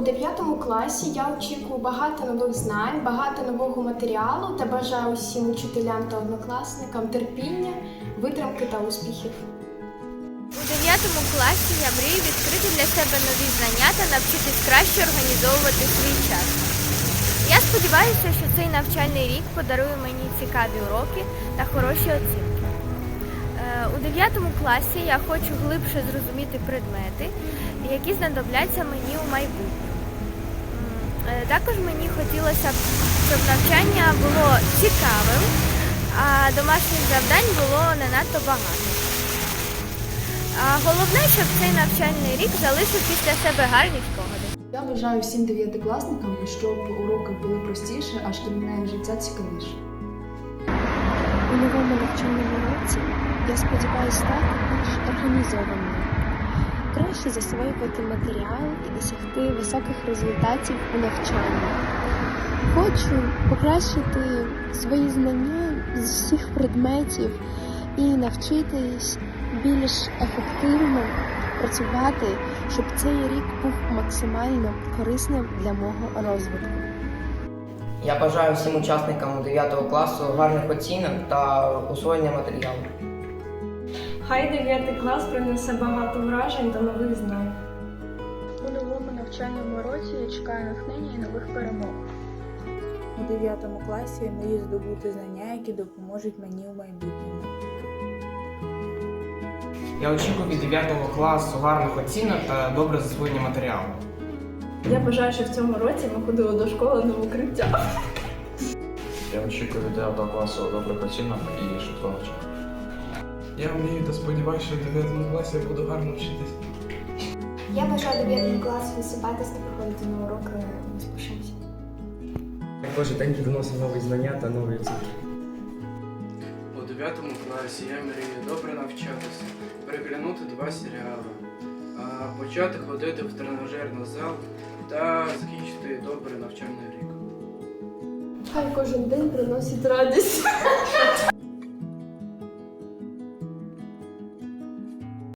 9 класі я очікую багато нових знань, багато нового матеріалу та бажаю усім учителям та однокласникам терпіння, витримки та успіхів. У 9 класі я мрію відкрити для себе нові знання та навчитись краще організовувати свій час. Я сподіваюся, що цей навчальний рік подарує мені цікаві уроки та хороші оцінки. Е, У 9 класі я хочу глибше зрозуміти предмети, які знадобляться мені у майбутньому. Е, Також мені хотілося б, щоб навчання було цікавим, а домашніх завдань було не надто багато. А головне, щоб цей навчальний рік залишив після себе гарні спогади. Я бажаю всім дев'ятикласникам, щоб уроки були простіше, а шкільне життя цікавіше. У новому навчальному році я сподіваюся стати більш організованою, краще засвоювати матеріал і досягти високих результатів у навчанні. Хочу покращити свої знання з всіх предметів і навчитись більш ефективно працювати, щоб цей рік був максимально корисним для мого розвитку. Я бажаю всім учасникам 9 класу гарних оцінок та усвоєння матеріалу. Хай 9 клас принесе багато вражень та нових знань. У новому навчальному році я чекаю натхнення і нових перемог. У 9 класі я мрію здобути знання, які допоможуть мені у майбутньому. Я очікую від 9 класу гарних оцінок та добре засвоєння матеріалу. Я бажаю, що в цьому році ми ходили до школи на укриття. Я очікую від 9 класу добрих оцінок і швидкого навчання. Я мрію та сподіваюся, що в 9 класі я буду гарно вчитись. Я бажаю 9 класу висипатись та приходити на уроки безпошимся. Я кожен день приносив нові знання та нові оцінки. У 9 класі я мрію добре навчатися, переглянути два серіали, а почати ходити в тренажерний зал та закінчити добре навчальний рік. Хай кожен день приносить радість.